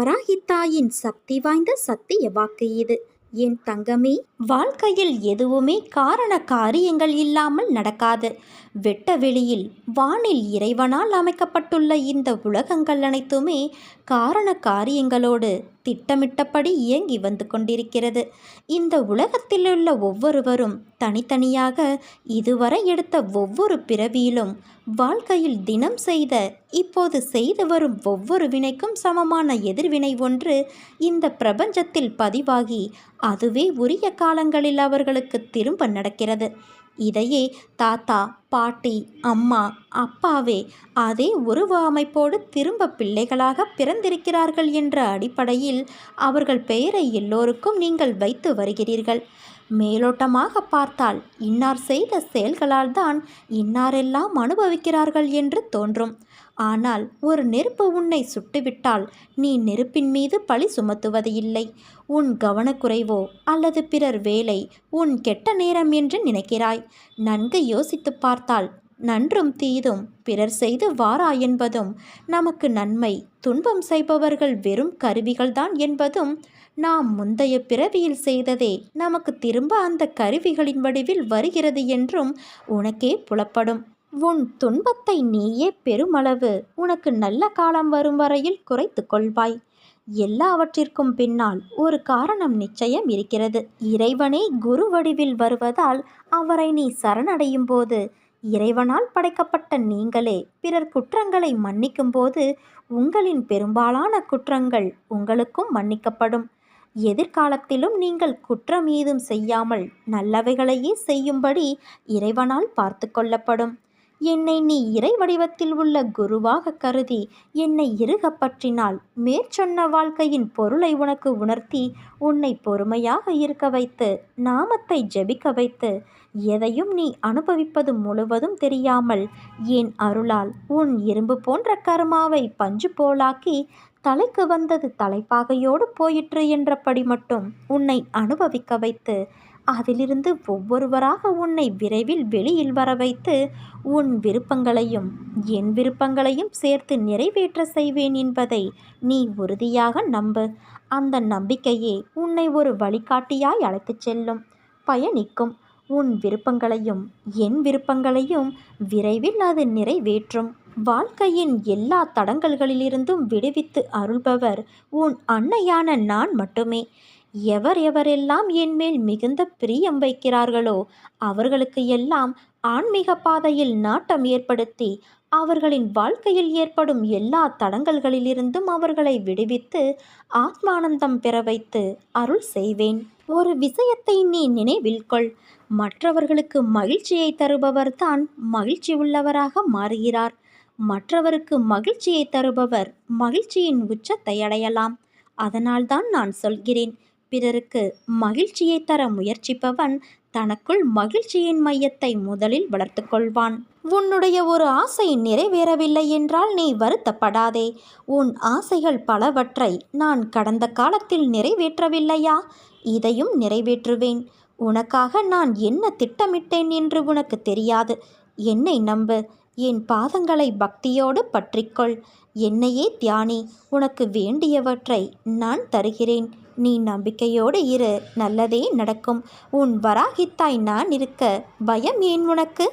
வராகித்தாயின் சக்தி வாய்ந்த சத்திய வாக்கு இது. என் தங்கமே வாழ்க்கையில் எதுவுமே காரண காரியங்கள் இல்லாமல் நடக்காது. வெட்ட வெளியில் வானில் இறைவனால் அமைக்கப்பட்டுள்ள இந்த உலகங்கள் அனைத்துமே காரண காரியங்களோடு திட்டமிட்டபடி இயங்கி வந்து கொண்டிருக்கிறது. இந்த உலகத்திலுள்ள ஒவ்வொருவரும் தனித்தனியாக இதுவரை எடுத்த ஒவ்வொரு பிறவியிலும் வாழ்க்கையில் தினம் செய்த இப்போது செய்து வரும் ஒவ்வொரு வினைக்கும் சமமான எதிர்வினை ஒன்று இந்த பிரபஞ்சத்தில் பதிவாகி அதுவே உரிய காலங்களில் அவர்களுக்கு திரும்ப நடக்கிறது. இதையே தாத்தா பாட்டி அம்மா அப்பாவே அதே உருவ அமைப்போடு திரும்ப பிள்ளைகளாக பிறந்திருக்கிறார்கள் என்ற அடிப்படையில் அவர்கள் பெயரை எல்லோருக்கும் நீங்கள் வைத்து வருகிறீர்கள். மேலோட்டமாக பார்த்தால் இன்னார் செய்த செயல்களால் தான் இன்னாரெல்லாம் அனுபவிக்கிறார்கள் என்று தோன்றும். ஆனால் ஒரு நெருப்பு உன்னை சுட்டுவிட்டால் நீ நெருப்பின் மீது பழி சுமத்துவது இல்லை உன் கவனக்குறைவோ அல்லது பிறர் வேலை உன் கெட்ட நேரம் என்று நினைக்கிறாய். நன்கு யோசித்து பார்த்தால் நன்றும் தீதும் பிறர் செய்து வாரா என்பதும் நமக்கு நன்மை. துன்பம் செய்பவர்கள் வெறும் கருவிகள்தான் என்பதும் நாம் முந்தைய பிறவியில் செய்ததே நமக்கு திரும்ப அந்த கருவிகளின் வடிவில் வருகிறது என்றும் உனக்கே புலப்படும். உன் துன்பத்தை நீயே பெருமளவு. உனக்கு நல்ல காலம் வரும் வரையில் குறைத்து கொள்வாய். எல்லாவற்றிற்கும் பின்னால் ஒரு காரணம் நிச்சயம் இருக்கிறது. இறைவனே குரு வடிவில் வருவதால் அவரை நீ சரணடையும் போது இறைவனால் படைக்கப்பட்ட நீங்களே பிறர் குற்றங்களை மன்னிக்கும் போது உங்களின் பெரும்பாலான குற்றங்கள் உங்களுக்கும் மன்னிக்கப்படும். எதிர்காலத்திலும் நீங்கள் குற்றம் ஏதும் செய்யாமல் நல்லவைகளையே செய்யும்படி இறைவனால் பார்த்து கொள்ளப்படும். என்னை நீ இறை வடிவத்தில் உள்ள குருவாக கருதி என்னை இறுக பற்றினால் மேற்சொன்ன வாழ்க்கையின் பொருளை உனக்கு உணர்த்தி உன்னை பொறுமையாக இருக்க வைத்து நாமத்தை ஜெபிக்க வைத்து எதையும் நீ அனுபவிப்பது முழுவதும் தெரியாமல் என் அருளால் உன் இரும்பு போன்ற கர்மாவை பஞ்சு போலாக்கி தலைக்கு வந்தது தலைப்பாகையோடு போயிற்று என்றபடி மட்டும் உன்னை அனுபவிக்க வைத்து அதிலிருந்து ஒவ்வொருவராக உன்னை விரைவில் வெளியில் வர வைத்து உன் விருப்பங்களையும் என் விருப்பங்களையும் சேர்த்து நிறைவேற்ற செய்வேன் என்பதை நீ உறுதியாக நம்பு. அந்த நம்பிக்கையே உன்னை ஒரு வழிகாட்டியாய் அழைத்துச் செல்லும். பயணிக்கும் உன் விருப்பங்களையும் என் விருப்பங்களையும் விரைவில் அது நிறைவேற்றும். வாழ்க்கையின் எல்லா தடங்கல்களிலிருந்தும் விடுவித்து அருள்பவர் உன் அன்னையான நான் மட்டுமே. எவர் எவரெல்லாம் என்மேல் மிகுந்த பிரியம் வைக்கிறார்களோ அவர்களுக்கு எல்லாம் ஆன்மீக பாதையில் நாட்டம் ஏற்படுத்தி அவர்களின் வாழ்க்கையில் ஏற்படும் எல்லா தடங்கல்களிலிருந்தும் அவர்களை விடுவித்து ஆத்மானந்தம் பெற வைத்து அருள் செய்வேன். ஒரு விஷயத்தை நீ நினைவில் கொள். மற்றவர்களுக்கு மகிழ்ச்சியை தருபவர்தான் மகிழ்ச்சி உள்ளவராக மாறுகிறார். மற்றவருக்கு மகிழ்ச்சியை தருபவர் மகிழ்ச்சியின் உச்சத்தை அடையலாம். அதனால்தான் நான் சொல்கிறேன் பிறருக்கு மகிழ்ச்சியை தர முயற்சிப்பவன் தனக்குள் மகிழ்ச்சியின் மையத்தை முதலில் வளர்த்து கொள்வான். உன்னுடைய ஒரு ஆசை நிறைவேறவில்லை என்றால் நீ வருத்தப்படாதே. உன் ஆசைகள் பலவற்றை நான் கடந்த காலத்தில் நிறைவேற்றவில்லையா? இதையும் நிறைவேற்றுவேன். உனக்காக நான் என்ன திட்டமிட்டேன் என்று உனக்கு தெரியாது. என்னை நம்பு. என் பாதங்களை பக்தியோடு பற்றிக்கொள். என்னையே தியானி. உனக்கு வேண்டியவற்றை நான் தருகிறேன். நீ நம்பிக்கையோடு இரு நல்லதே நடக்கும். உன் வராகித்தாய் நான் இருக்க பயம் ஏன் உனக்கு?